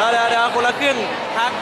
เดี๋ยวเดี๋ยวคนละครึ่งทัก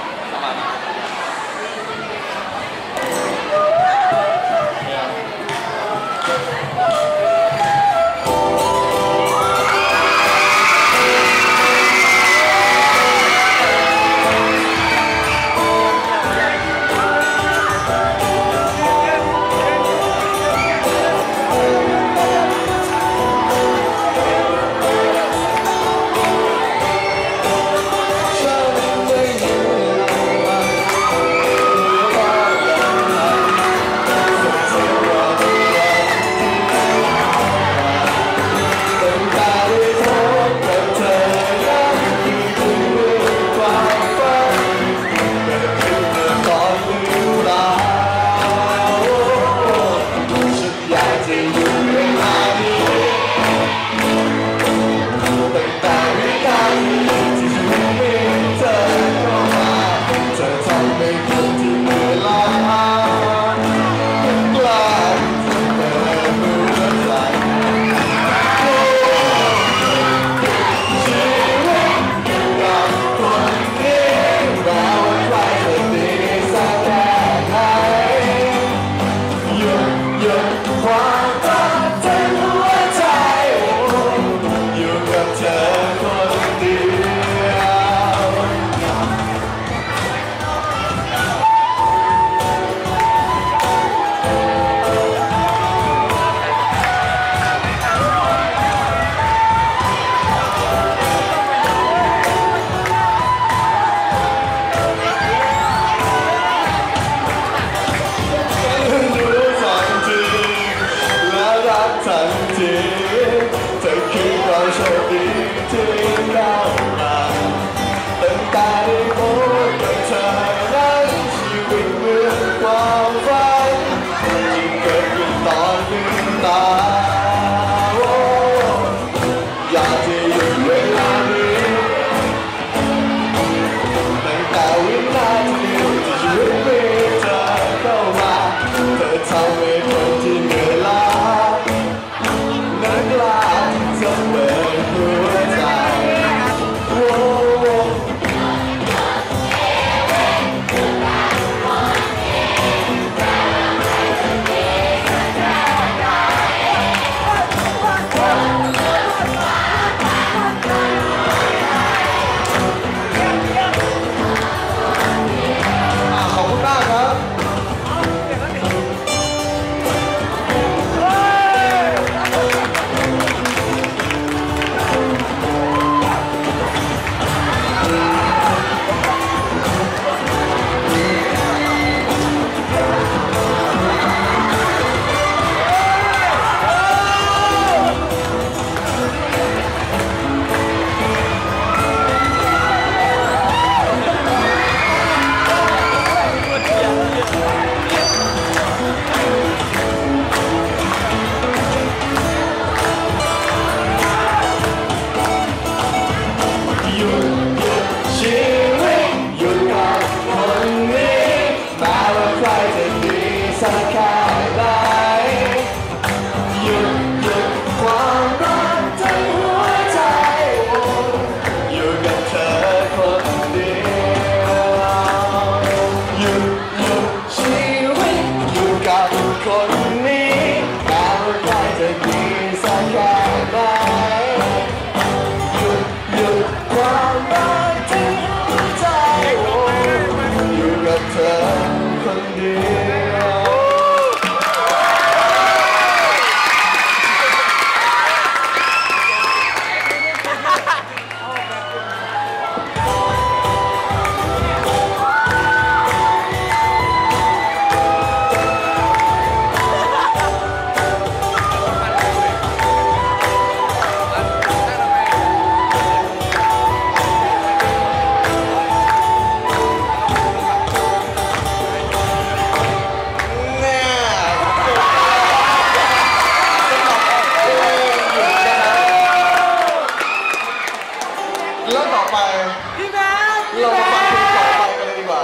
พี่แบงเรามาฟังเพลงต่อไปกันเลยดีกว่า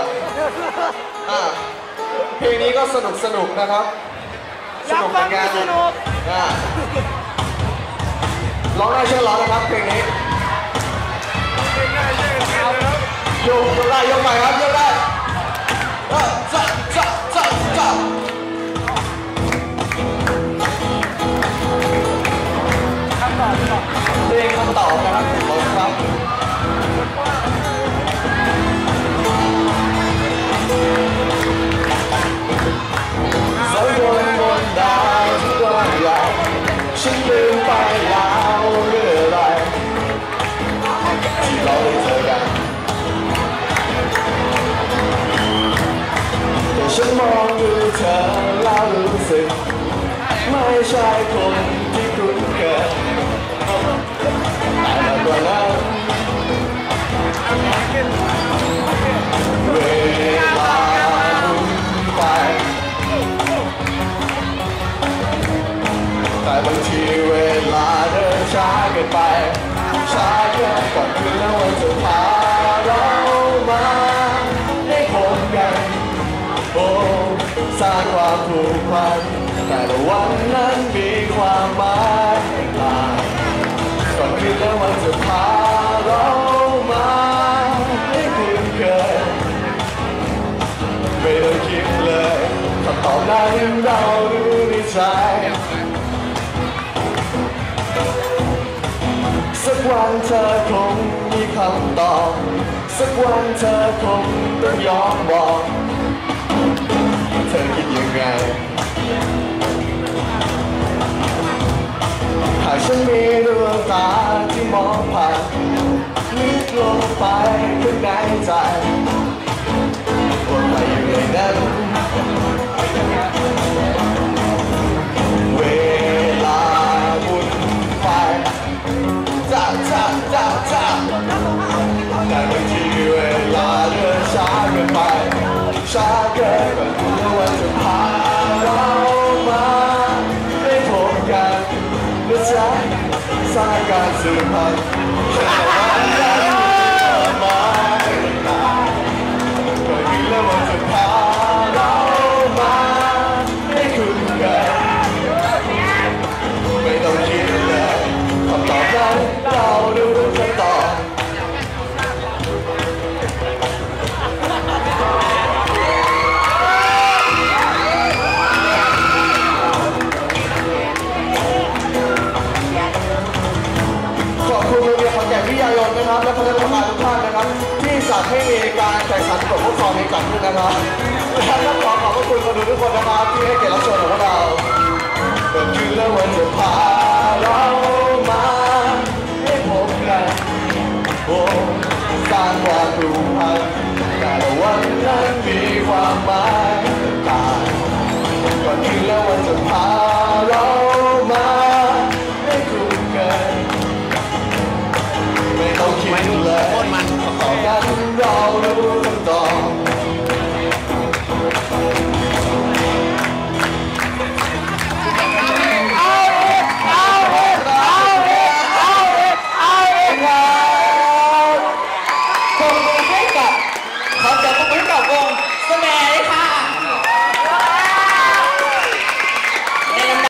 อะเพลงนี้ก็สนุกสนุกนะครับสนุกเหฟังอกันสนุกร้องได้เชื่นร้องนะครับเพลงนี้โยกมือได้ยกไปครับโย มองดูเธอแล้วรู้สึก ไม่ใช่คนที่คุ้นเคยแต่มากกว่านั้นเวลาหมุนไป แต่บางทีเวลาเดินช้าเกินไป ช้าเกินกว่าคืนแล้ววันจะพาเความผูกพันแต่ละวันนั้นมีความหมายหลายก่อนคืนแล้ววันจะพาเรามาให้คุ้นเคยไม่ต้องคิดเลยคำตอบนั้นเรารู้ในใจสักวันเธอคงมีคำตอบ สักวันเธอคงต้องยอมบอก เธอคิดยังไงหากฉันมีดวงตาที่มองผ่านลึกลงไปข้างในใจว่ สร้าง นะครับและก็ขอขอบพระคุณคนดูทุกคนนะครับที่ให้เกียรติรับชมของพวกเราเกิดขึ้นแล้ววันจะพาเรามาให้พบกันโอ้สร้างความผูกพันแต่ละวันนั้นมีความหมาย